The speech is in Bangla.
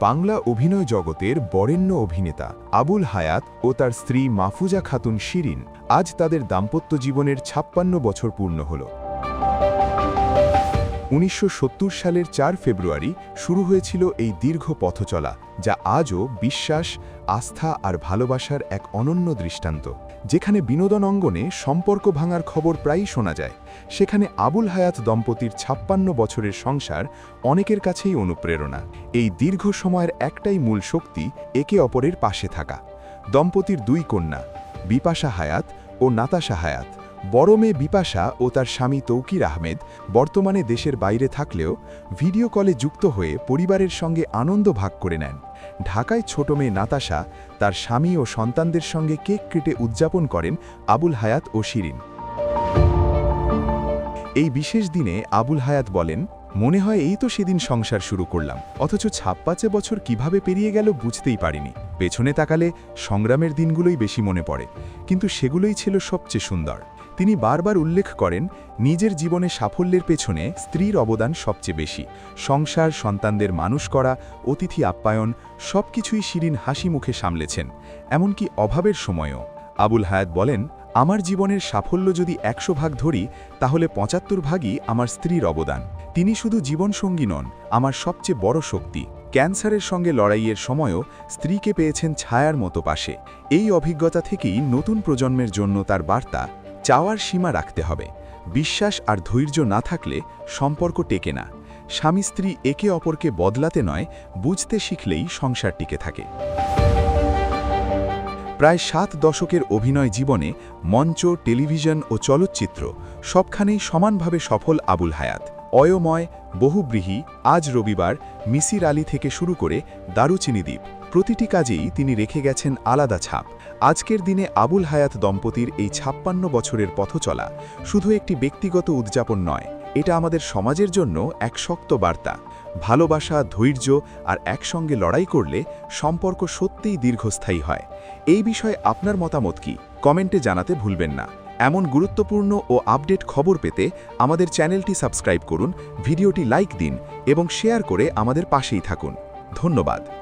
বাংলা অভিনয় জগতের বরেণ্য অভিনেতা আবুল হায়াত ও তার স্ত্রী মাফুজা খাতুন শিরিন আজ তাদের দাম্পত্য জীবনের ছাপ্পান্ন বছর পূর্ণ হল। উনিশশো সত্তর সালের চার ফেব্রুয়ারি শুরু হয়েছিল এই দীর্ঘ পথচলা, যা আজও বিশ্বাস, আস্থা আর ভালোবাসার এক অনন্য দৃষ্টান্ত। যেখানে বিনোদন অঙ্গনে সম্পর্ক ভাঙার খবর প্রায়ই শোনা যায়, সেখানে আবুল হায়াত দম্পতির ছাপ্পান্ন বছরের সংসার অনেকের কাছেই অনুপ্রেরণা। এই দীর্ঘ সময়ের একটাই মূল শক্তি একে অপরের পাশে থাকা। দম্পতির দুই কন্যা, বিপাশা হায়াত ও নাতাশা হায়াত। বড় মেয়ে বিপাশা ও তার স্বামী তৌকির আহমেদ বর্তমানে দেশের বাইরে থাকলেও ভিডিও কলে যুক্ত হয়ে পরিবারের সঙ্গে আনন্দ ভাগ করে নেন। ঢাকায় ছোট মেয়ে নাতাশা তার স্বামী ও সন্তানদের সঙ্গে কেক কেটে উদযাপন করেন আবুল হায়াত ও শিরিন। এই বিশেষ দিনে আবুল হায়াত বলেন মনে হয় এই তো সেদিন সংসার শুরু করলাম। অথচ ছাপ্পাচে বছর কীভাবে পেরিয়ে গেল বুঝতেই পারিনি। পেছনে তাকালে সংগ্রামের দিনগুলোই বেশি মনে পড়ে, কিন্তু সেগুলোই ছিল সবচেয়ে সুন্দর। তিনি বারবার উল্লেখ করেন, নিজের জীবনে সাফল্যের পেছনে স্ত্রীর অবদান সবচেয়ে বেশি। সংসার, সন্তানদের মানুষ করা, অতিথি আপ্যায়ন, সবকিছুই শিরিন হাসি মুখে সামলেছেন, এমনকি অভাবের সময়ও। আবুল হায়াত বলেন, আমার জীবনের সাফল্য যদি একশো ভাগ ধরি, তাহলে পঁচাত্তর ভাগই আমার স্ত্রীর অবদান। তিনি শুধু জীবনসঙ্গী নন, আমার সবচেয়ে বড় শক্তি। ক্যান্সারের সঙ্গে লড়াইয়ের সময়ও স্ত্রীকে পেয়েছেন ছায়ার মতো পাশে। এই অভিজ্ঞতা থেকেই নতুন প্রজন্মের জন্য তার বার্তা, চাওয়ার সীমা রাখতে হবে। বিশ্বাস আর ধৈর্য না থাকলে সম্পর্ক টেকে না। স্বামী স্ত্রী একে অপরকে বদলাতে নয়, বুঝতে শিখলেই সংসার টিকে থাকে। প্রায় সাত দশকের অভিনয় জীবনে মঞ্চ, টেলিভিশন ও চলচ্চিত্র সবখানেই সমানভাবে সফল আবুল হায়াত। অয়ময়, বহুব্রীহী আজ রবিবার মিসির আলী থেকে শুরু করে দারুচিনি দ্বীপ। প্রতিটি কাজেই তিনি রেখে গেছেন আলাদা ছাপ। আজকের দিনে আবুল হায়াত দম্পতির এই ছাপ্পান্ন বছরের পথ চলা শুধু একটি ব্যক্তিগত উদযাপন নয়, এটা আমাদের সমাজের জন্য এক শক্ত বার্তা। ভালোবাসা, ধৈর্য আর একসঙ্গে লড়াই করলে সম্পর্ক সত্যিই দীর্ঘস্থায়ী হয়। এই বিষয়ে আপনার মতামত কি? কমেন্টে জানাতে ভুলবেন না। এমন গুরুত্বপূর্ণ ও আপডেট খবর পেতে আমাদের চ্যানেলটি সাবস্ক্রাইব করুন, ভিডিওটি লাইক দিন এবং শেয়ার করে আমাদের পাশেই থাকুন। ধন্যবাদ।